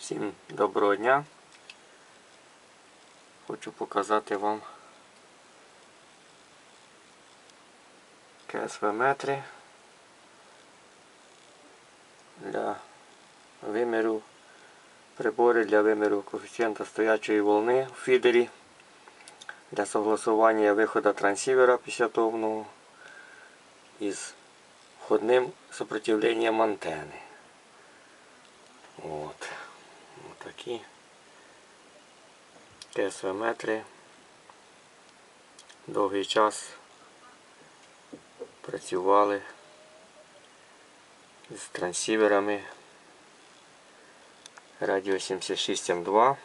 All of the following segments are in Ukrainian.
Всім доброго дня. Хочу показати вам КСВ метри для виміру прибори для виміру коефіцієнта стоячої волни в фідері для согласування виходу трансівера 50 овного із входним сопротивленням антени. От. Такі КСВ метри. Довгий час працювали з трансіверами Радіо 76 М2,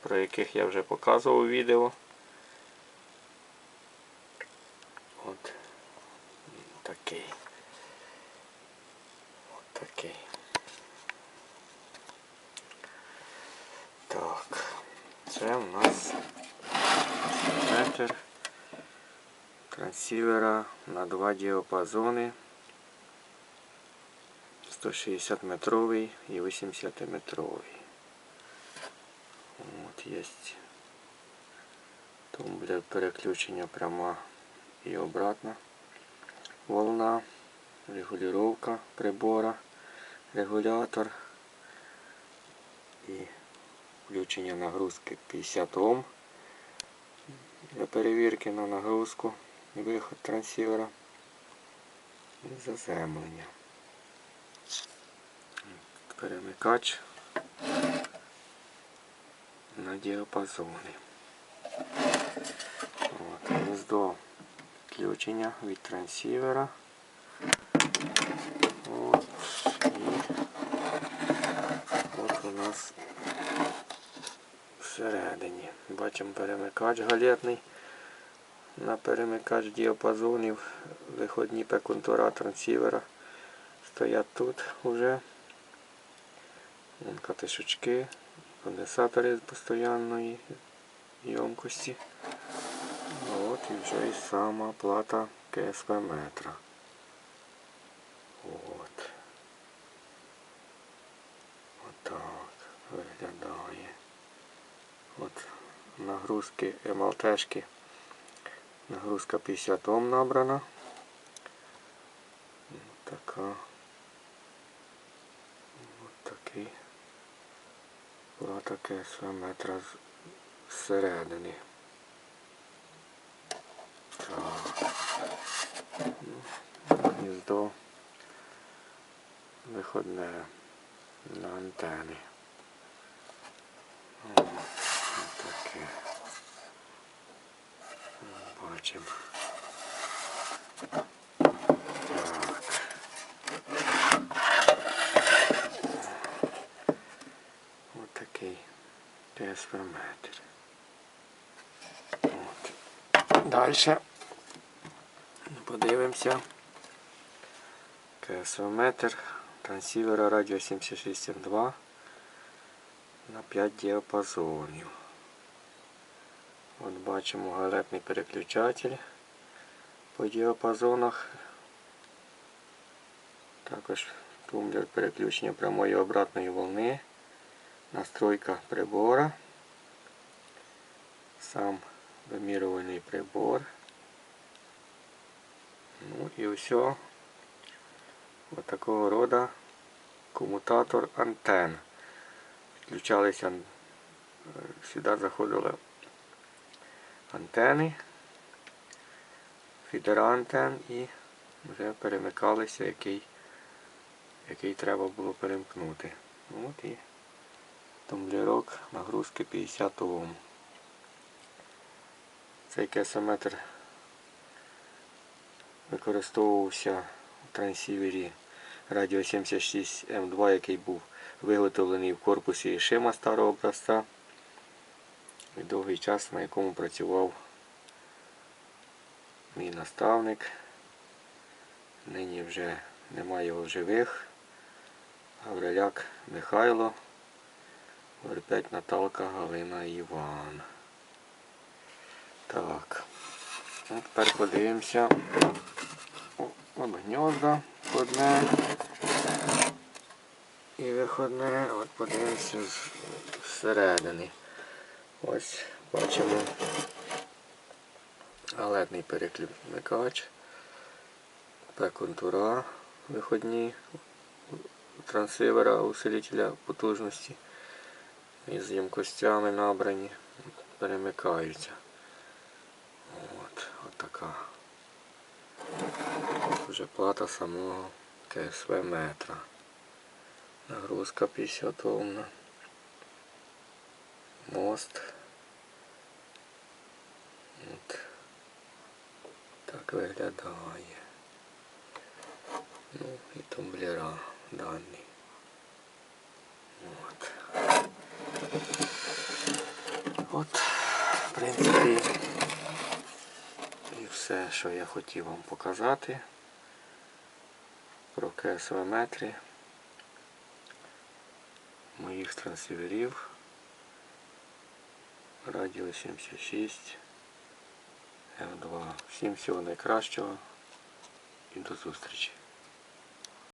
про яких я вже показував відео. От такий. От такий. Так, це у нас метр трансівера на два діапазони. 160 метровий і 80 метровий. От є тумблер переключення пряма і обратна волна, регулювання прибора, регулятор включення нагрузки 50 Ом для перевірки на нагрузку виход трансівера і заземлення. Перемикач на діапазони. От, гніздо включення від трансівера. От, і от у нас всередині. Бачимо перемикач галетний. На перемикач діапазонів виходні пекунтура трансівера стоять тут вже. Вон катишечки, конденсатори постійної ємкості. От і вже і сама плата КСП метра. От. Отак виглядає. От нагрузки МЛТшки. Нагрузка 50 Ом набрана. Така. От такий. Плата КСВ метра зсередини. Так. Гніздо виходне на антени. О, таке. Так. Ось такий трансформатор. От. Далі подивимося. КСВ-метр трансівера радіо 7672 на 5 діапазонів. От бачимо галетний переключатель по діапазонах. Також тумблер переключення прямої обратної волни. Настройка прибора. Сам вимірювальний прибор. Ну і все. Ось такого роду комутатор антен. Підключалися ан- е, сюди заходили антени, фідера антен і вже перемикалися, який, який треба було перемкнути. От і тумблерок нагрузки 50 Ом. Цей кесометр використовувався в трансівері Радіо 76 М2, який був виготовлений в корпусі Шима старого образця. І довгий час, на якому працював мій наставник. Нині вже немає його живих. Гавриляк Михайло, Верпять Наталка, Галина Іван. Так. Ну, тепер подивимося. О, От гнізда одне. і виходне. От подивимося зсередини. Ось бачимо галетний переклімикач, П-контура виходні трансивера усилителя потужності із ємкостями набрані, перемикаються. От, от така. Вже плата самого КСВ метра. Нагрузка 50 Омна. Мост. От. Так виглядає. Ну і тумблера дані. От. От, в принципі, і все, що я хотів вам показати про КСВ метрі моїх трансіверів Радіо 76 М2. Всім всього найкращого і до зустрічі.